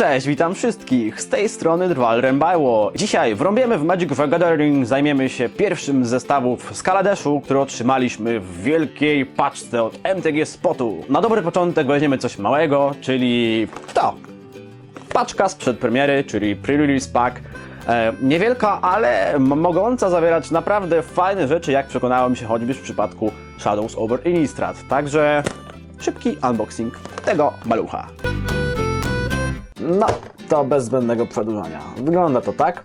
Cześć, witam wszystkich. Z tej strony Drwal Rembajło. Dzisiaj w w Magic the Gathering zajmiemy się pierwszym z zestawów z który otrzymaliśmy w wielkiej paczce od MTG Spotu. Na dobry początek weźmiemy coś małego, czyli to. Paczka sprzed premiery, czyli pre-release pack. E, niewielka, ale mogąca zawierać naprawdę fajne rzeczy, jak przekonałem się choćby w przypadku Shadows over Innistrad. Także szybki unboxing tego malucha. No, to bez zbędnego przedłużania. Wygląda to tak.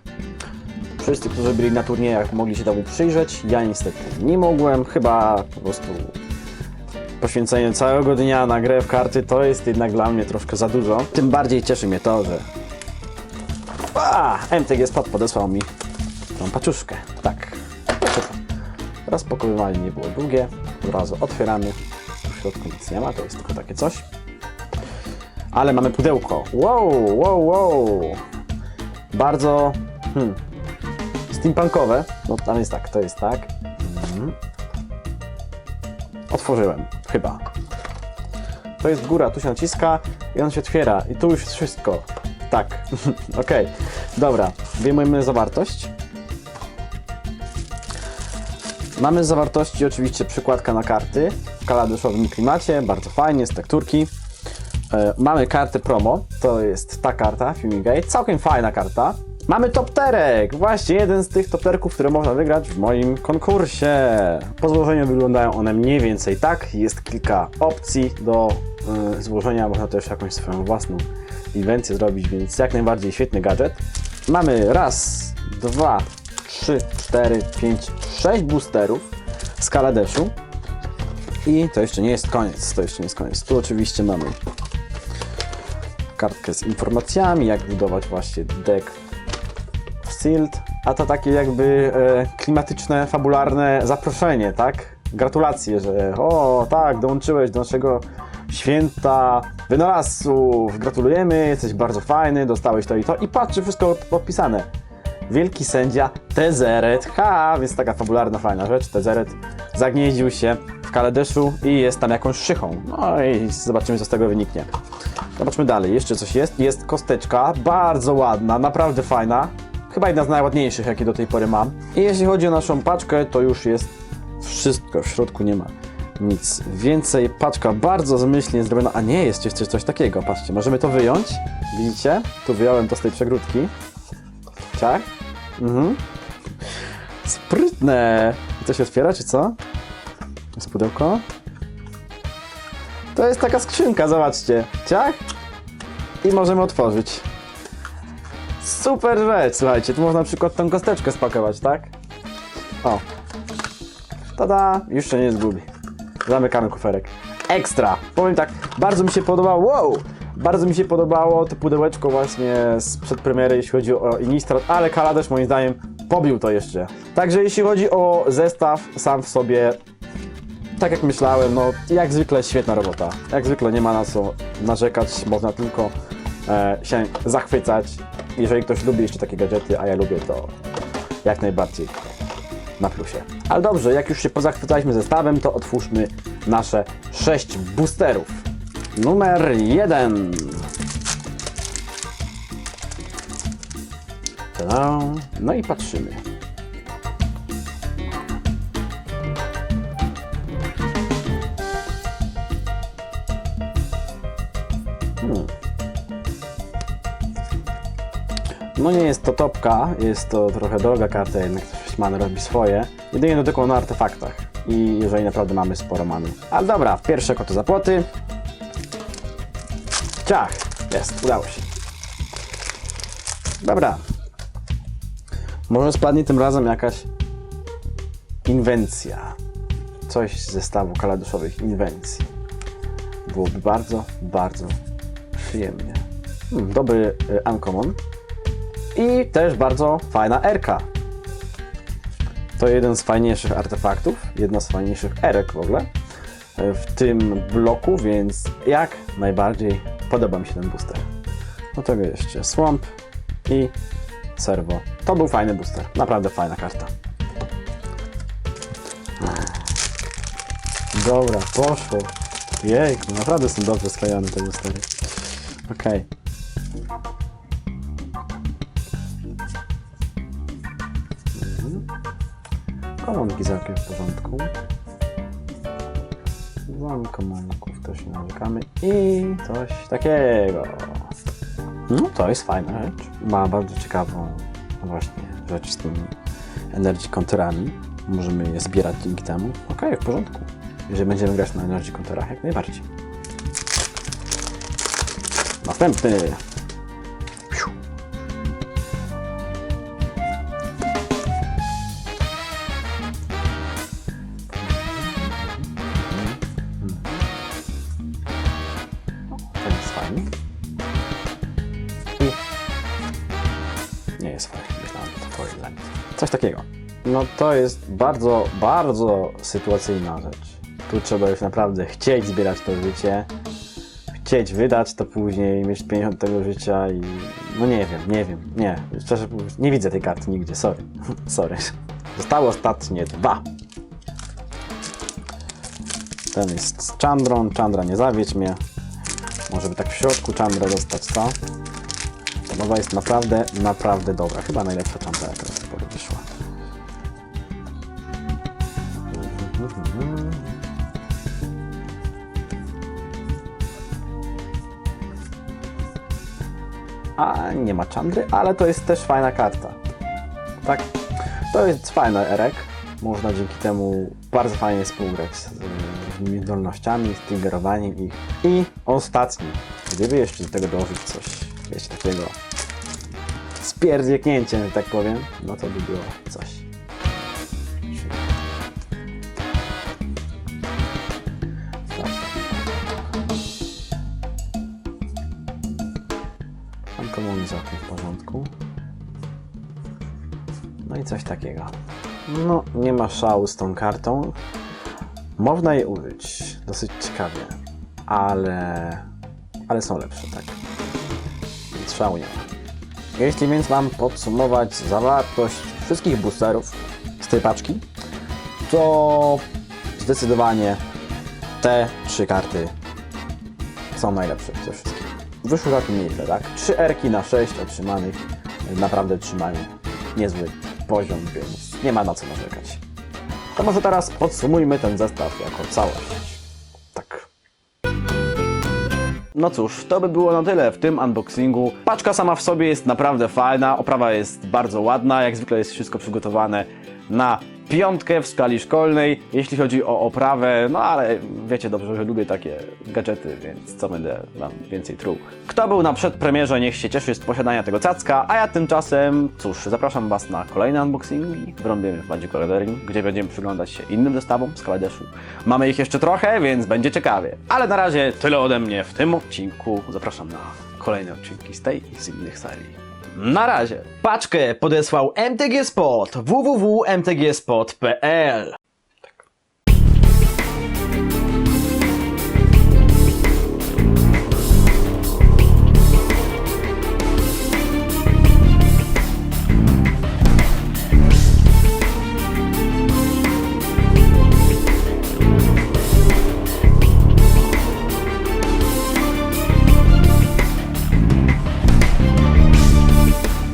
Wszyscy, którzy byli na turniejach, mogli się temu przyjrzeć. Ja niestety nie mogłem, chyba po prostu poświęcenie całego dnia na grę w karty to jest jednak dla mnie troszkę za dużo. Tym bardziej cieszy mnie to, że a, MTG Spot podesłał mi tą paczuszkę. Tak. Rozpakowywanie nie było długie. Od razu otwieramy. W środku nic nie ma, to jest tylko takie coś. Ale mamy pudełko. Wow, wow, wow. Bardzo hmm, steampunkowe. No tam jest tak, to jest tak. Mhm. Otworzyłem, chyba. To jest góra, tu się naciska i on się otwiera. I tu już jest wszystko. Tak, okej. Dobra, wyjmujemy zawartość. Mamy z zawartości oczywiście przykładka na karty w kaladyszowym klimacie, bardzo fajnie, z tekturki. E, mamy kartę promo, to jest ta karta, Fumigate, całkiem fajna karta. Mamy topterek, właśnie jeden z tych topterków, które można wygrać w moim konkursie. Po złożeniu wyglądają one mniej więcej tak, jest kilka opcji do y, złożenia, można też jakąś swoją własną inwencję zrobić, więc jak najbardziej świetny gadżet. Mamy raz, dwa, trzy, cztery, pięć, sześć boosterów z Kaladeszu. I to jeszcze nie jest koniec, to jeszcze nie jest koniec. Tu oczywiście mamy kartkę z informacjami, jak budować właśnie deck Sealed, a to takie jakby e, klimatyczne, fabularne zaproszenie, tak? Gratulacje, że o tak, dołączyłeś do naszego święta wynalazców, gratulujemy, jesteś bardzo fajny, dostałeś to i to. I patrzcie, wszystko podpisane. Wielki sędzia Tezeret, ha, więc taka fabularna, fajna rzecz, Tezeret zagnieździł się w Kaledeszu i jest tam jakąś szychą. No i zobaczymy, co z tego wyniknie. Zobaczmy dalej, jeszcze coś jest. Jest kosteczka, bardzo ładna, naprawdę fajna. Chyba jedna z najładniejszych, jakie do tej pory mam. I jeśli chodzi o naszą paczkę, to już jest wszystko. W środku nie ma nic więcej. Paczka bardzo zmyślnie zrobiona. A nie, jest jeszcze coś takiego. Patrzcie, możemy to wyjąć. Widzicie? Tu wyjąłem to z tej przegródki. Tak? Mhm. Sprytne. I to się otwiera, czy co? Jest pudełko. To jest taka skrzynka, zobaczcie. Ciach? I możemy otworzyć. Super rzecz, słuchajcie. Tu można na przykład tą kosteczkę spakować, tak? O. Tada! Już się nie zgubi. Zamykamy kuferek. Ekstra! Powiem tak, bardzo mi się podobało. Wow! Bardzo mi się podobało to pudełeczko właśnie sprzed premiery, jeśli chodzi o Innistrad, ale Kaladesh moim zdaniem pobił to jeszcze. Także jeśli chodzi o zestaw sam w sobie, tak jak myślałem, no jak zwykle świetna robota. Jak zwykle nie ma na co narzekać, można tylko e, się zachwycać. Jeżeli ktoś lubi jeszcze takie gadżety, a ja lubię, to jak najbardziej na plusie. Ale dobrze, jak już się pozachwycaliśmy zestawem, to otwórzmy nasze 6 boosterów. Numer 1. No i patrzymy. No nie jest to topka, jest to trochę droga karta, jednak many robi swoje. Jedynie dotykał na artefaktach i jeżeli naprawdę mamy sporo many. Ale dobra, pierwsze koty za płoty. Ciach, jest, udało się. Dobra. Może spadnie tym razem jakaś inwencja. Coś z zestawu kaladuszowych inwencji. Byłoby bardzo, bardzo przyjemnie. Hmm, dobry y, uncommon. I też bardzo fajna erka. To jeden z fajniejszych artefaktów, jedna z fajniejszych erek w ogóle e, w tym bloku, więc jak najbardziej podoba mi się ten booster. Do tego jeszcze Swamp i Servo. To był fajny booster, naprawdę fajna karta. Dobra, poszło. Jejku, naprawdę są dobrze sklejone te boostery. Okej. Komuniki całkiem w porządku. Wam komuników też narzekamy. I coś takiego. No to jest fajna rzecz. Ma bardzo ciekawą właśnie rzecz z tymi energy counterami. Możemy je zbierać dzięki temu. Okej, w porządku. Jeżeli będziemy grać na energy counterach, jak najbardziej. Następny. I nie jest length. Coś takiego. No to jest bardzo, bardzo sytuacyjna rzecz. Tu trzeba już naprawdę chcieć zbierać to życie, chcieć wydać to później, mieć 50 tego życia i no nie wiem, nie wiem, nie. Szczerze mówiąc, nie widzę tej karty nigdzie, sorry. sorry. Zostały ostatnie dwa. Ten jest z Chandrą, Chandra nie zawiedź mnie. Może by tak w środku Chandra dostać, co? Ta nowa jest naprawdę, naprawdę dobra. Chyba najlepsza Chandra, jaka do tej pory wyszła. A nie ma Chandry, ale to jest też fajna karta. Tak? To jest fajny Erek. Można dzięki temu bardzo fajnie współgrać z, z nimi zdolnościami, triggerowaniem ich. I ostatni. Gdyby jeszcze do tego dołożyć coś, wiecie, takiego z pierdzieknięciem, że tak powiem, no to by było coś. Komunizację w porządku. No i coś takiego. No, nie ma szału z tą kartą. Można je użyć dosyć ciekawie, ale, ale są lepsze, tak. Więc szału nie ma. Jeśli więc mam podsumować zawartość wszystkich boosterów z tej paczki, to zdecydowanie te trzy karty są najlepsze ze wszystkich. Wyszło całkiem nieźle, tak? 3 erki na 6 otrzymanych naprawdę trzymają niezły poziom, więc nie ma na co narzekać. To może teraz podsumujmy ten zestaw jako całość. Tak. No cóż, to by było na tyle w tym unboxingu. Paczka sama w sobie jest naprawdę fajna, oprawa jest bardzo ładna, jak zwykle jest wszystko przygotowane na piątkę w skali szkolnej, jeśli chodzi o oprawę, no ale wiecie dobrze, że lubię takie gadżety, więc co będę wam więcej truł. Kto był na przedpremierze, niech się cieszy z posiadania tego cacka, a ja tymczasem, cóż, zapraszam was na kolejne unboxingi w Rąbiemy w Magic Gathering, gdzie będziemy przyglądać się innym zestawom z Kaladeszu. Mamy ich jeszcze trochę, więc będzie ciekawie. Ale na razie tyle ode mnie w tym odcinku. Zapraszam na kolejne odcinki z tej i z innych serii. Na razie. Paczkę podesłał MTG Spot www.mtgspot.pl